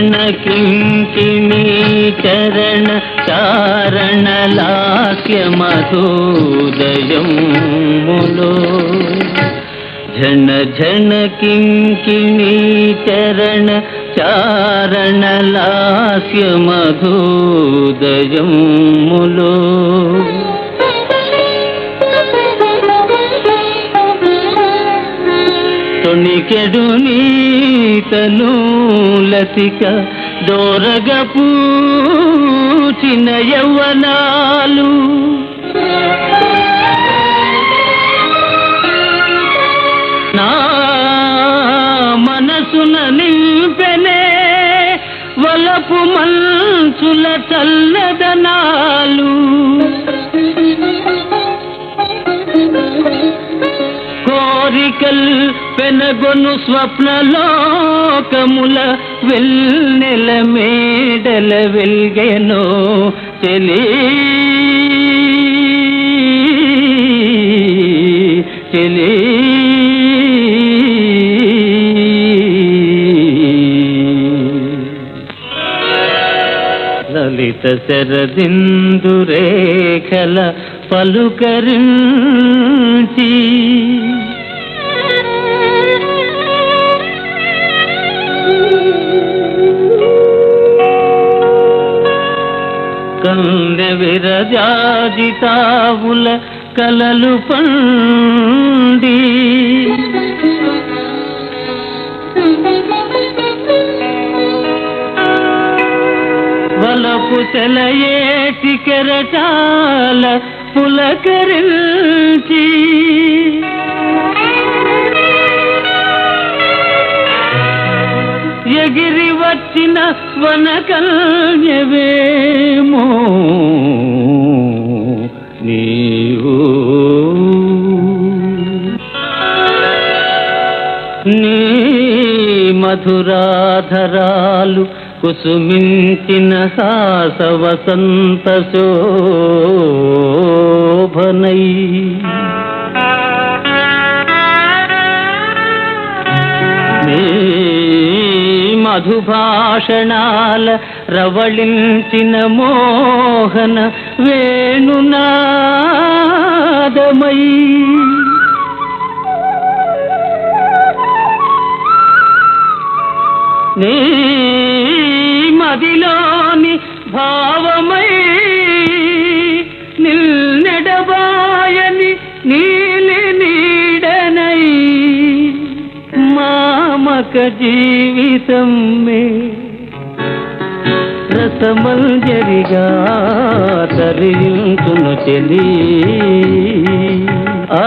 చరణ కింకిణీ చరణ చారణ లాస్య మధోదయములో ఝణ ఝణ కింకిణీ చరణ చారణ లాస్య మధోదయములో తొణికెడు నీతను లతిక దోరగ పూచిన యవ్వనాలు. నా మనసున నింపెనే వలపు మంచుల చల్లదనాలు. కోరికల్ పెనగొను స్వప్నలోకముల వెల్నెల మేడల వెల్గెనో చెలి. చెలి. లలిత శరదిందు రేఖల పలుకరించి కందె విరజాజితావుల కలలు పండి. వలపు తెలయేటి కెరటాల పులకరించి. ఎగిరి వచ్చిన వనకల్యవే మధురాధరాలు కుసుమించిన హాస వసంత శోభనై మధుభాషణాల రవళించిన మోహన వేణునాదమయీ నీ మదిలోని భావమై నిల్నెడబాయని నీలి నీడనై మామక జీవితం మే రసమంజరిగా తరించును చెలి. ఆ